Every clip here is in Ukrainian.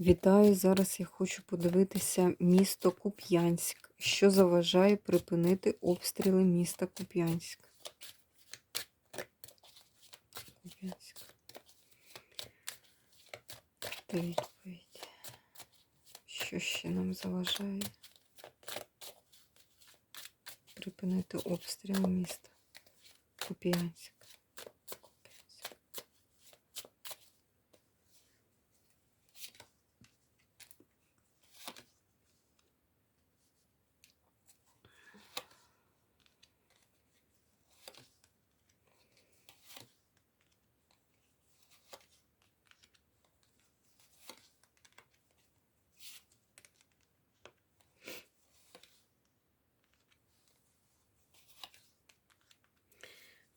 Вітаю! Зараз я хочу подивитися місто Куп'янськ. Що заважає припинити обстріли міста Куп'янськ? Куп'янськ. Та відповідь. Що ще нам заважає? Припинити обстріли міста Куп'янськ.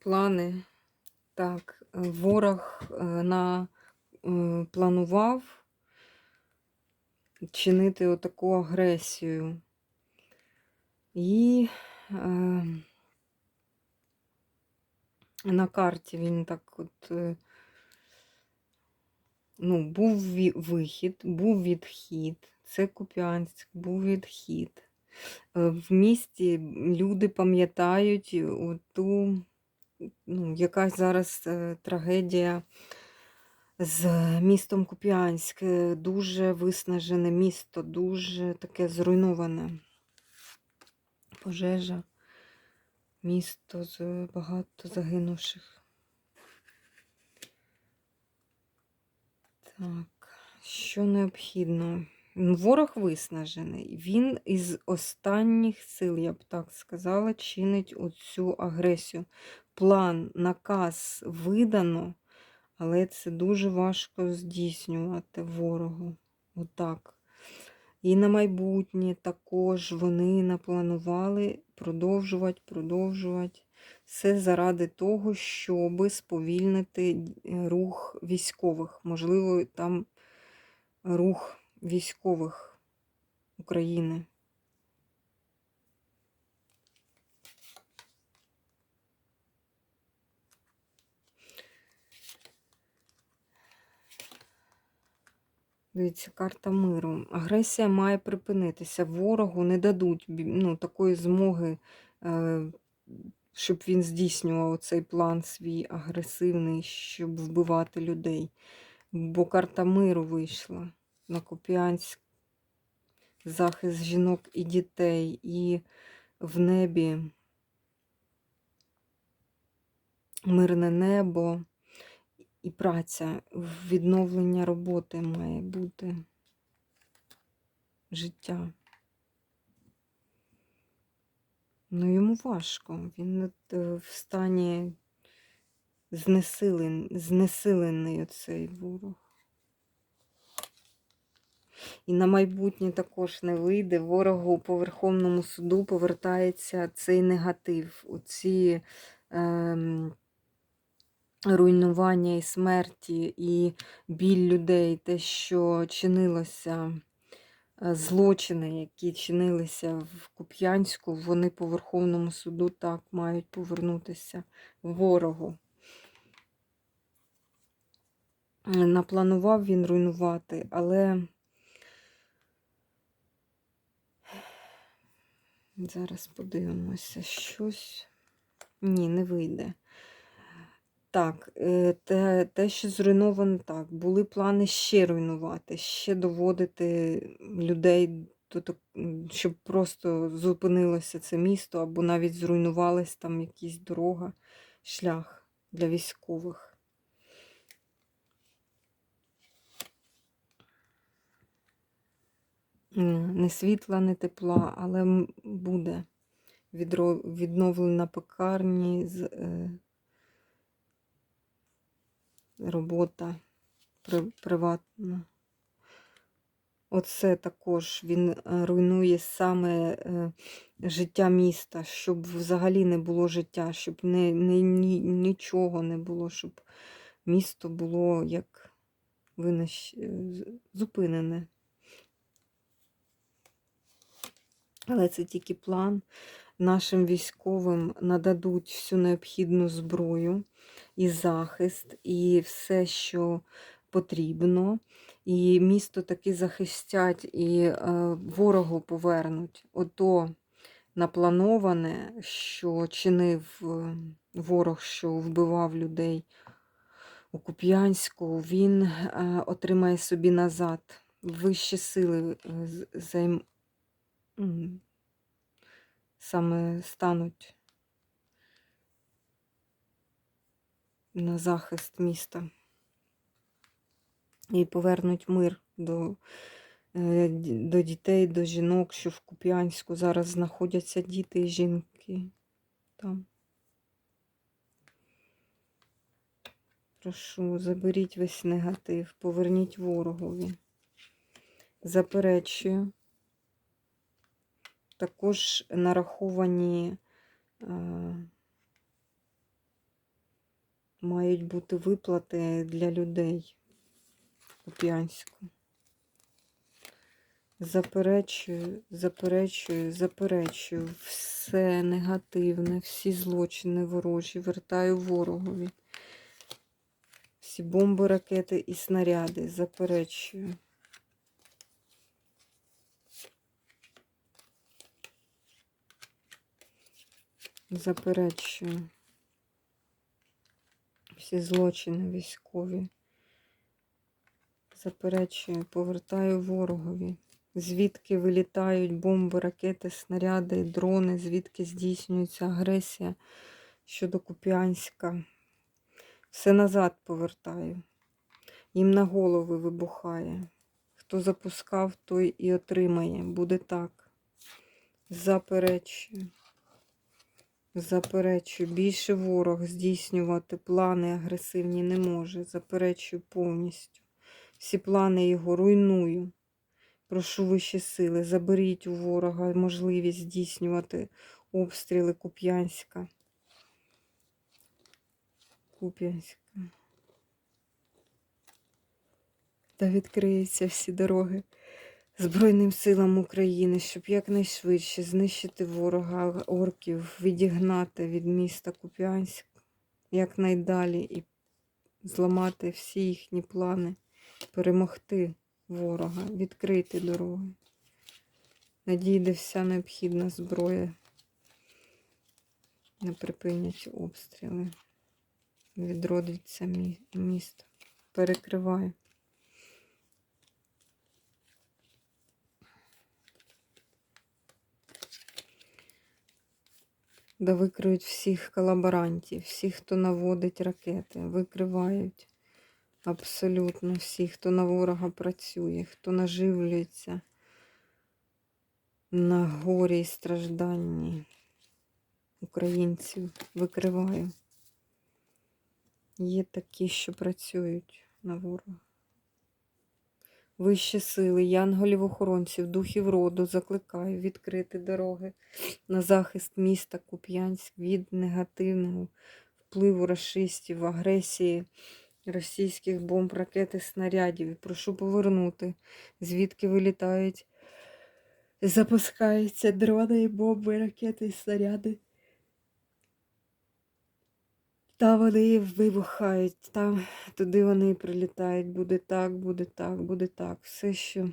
Плани. Так, е, ворог е, на, е, планував чинити отаку агресію. І е, на карті він так от. Ну, був вихід, був відхід. Це Куп'янськ, був відхід. В місті люди пам'ятають ту, ну, яка зараз е, трагедія з містом Куп'янськ. Е, Дуже виснажене місто, дуже таке зруйноване. Пожежа, місто з багато загинувших. Так, що необхідно? Ворог виснажений. Він із останніх сил, я б так сказала, чинить оцю агресію. План, наказ видано, але це дуже важко здійснювати ворогу. Отак. І на майбутнє також вони напланували продовжувати, продовжувати. Все заради того, щоб сповільнити е, рух військових. Можливо, там рух військових України. Дивіться, карта миру. Агресія має припинитися. Ворогу не дадуть ну, такої змоги, е, щоб він здійснював цей план свій агресивний, щоб вбивати людей. Бо карта миру вийшла на Куп'янськ. Захист жінок і дітей, і в небі мирне небо і праця, відновлення роботи має бути життя. Ну, йому важко. Він е, в стані знесилен, знесилений оцей ворог. І на майбутнє також не вийде. Ворогу по Верховному суду повертається цей негатив, оці ем, руйнування і смерті, і біль людей, те, що чинилося, е, злочини, які чинилися в Куп'янську, вони по Верховному суду так мають повернутися ворогу. Напланував він руйнувати, але зараз подивимося, щось. Ні, не вийде. Так, е, те, те, що зруйновано, так. Були плани ще руйнувати, ще доводити людей щоб просто зупинилося це місто, або навіть зруйнувалась там якась дорога, шлях для військових. Не світла, не тепла, але буде відновлена пекарні, з- е, робота при- приватна. Оце також він е, руйнує саме е, життя міста, щоб взагалі не було життя, щоб не, не, ні, нічого не було, щоб місто було як винищ... е, зупинене. Але це тільки план. Нашим військовим нададуть всю необхідну зброю і захист, і все, що потрібно, і місто таки захистять, і е, ворогу повернуть. Ото наплановане, що чинив е, ворог, що вбивав людей у Куп'янську, він е, отримає собі назад. Вищі сили займ... саме стануть на захист міста і повернуть мир до, е, до дітей, до жінок, що в Куп'янську зараз знаходяться діти і жінки там. Прошу, заберіть весь негатив, поверніть ворогові. Заперечую. Також нараховані е, мають бути виплати для людей Куп'янську. Заперечую, заперечую, заперечую все негативне, всі злочини ворожі, вертаю ворогові. Всі бомби, ракети і снаряди. Заперечую. Заперечую. Всі злочини військові. Заперечую, повертаю ворогові. Звідки вилітають бомби, ракети, снаряди, дрони, звідки здійснюється агресія щодо Куп'янська. Все назад повертаю. Їм на голови вибухає. Хто запускав, той і отримає. Буде так. Заперечую. Заперечую. Більше ворог здійснювати плани агресивні не може. Заперечую повністю. Всі плани його руйную. Прошу вищі сили, заберіть у ворога можливість здійснювати обстріли Куп'янська. Куп'янська. Та відкриються всі дороги Збройним силам України, щоб якнайшвидше знищити ворога орків, відігнати від міста Куп'янськ якнайдалі і зламати всі їхні плани, перемогти ворога, відкрити дороги. Надійде вся необхідна зброя. Не припинять обстріли. Відродиться місто. Перекриваю. Да викриють всіх колаборантів, всіх, хто наводить ракети, викривають абсолютно всіх, хто на ворога працює, хто наживлюється на горі і стражданні українців. Викриваю. Є такі, що працюють на ворога. Вищі сили, янголів-охоронців, духів роду закликаю відкрити дороги на захист міста Куп'янськ від негативного впливу расистів, агресії російських бомб, ракет і снарядів. Прошу повернути, звідки вилітають, запускаються дрони, бомби, ракети і снаряди. Та вони вибухають, там туди вони прилітають. Буде так, буде так, буде так. Все, що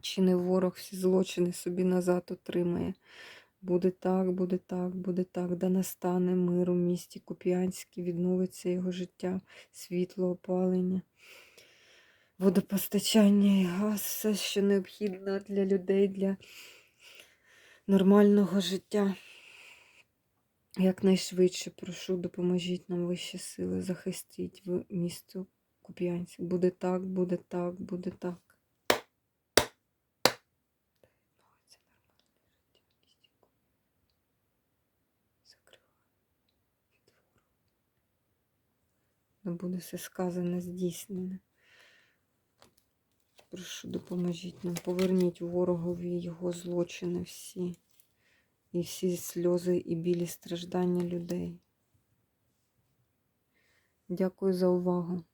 чинив ворог, всі злочини собі назад отримає. Буде так, буде так, буде так. Да настане мир у місті Куп'янське, відновиться його життя, світло, опалення, водопостачання і газ, все, що необхідно для людей, для нормального життя. Якнайшвидше прошу, допоможіть нам вищі сили, захистіть ви місто Куп'янськ. Буде так, буде так, буде так. В буде все сказане, здійснене. Прошу, допоможіть нам, поверніть ворогові його злочини всі і всі сльози і білі страждання людей. Дякую за увагу.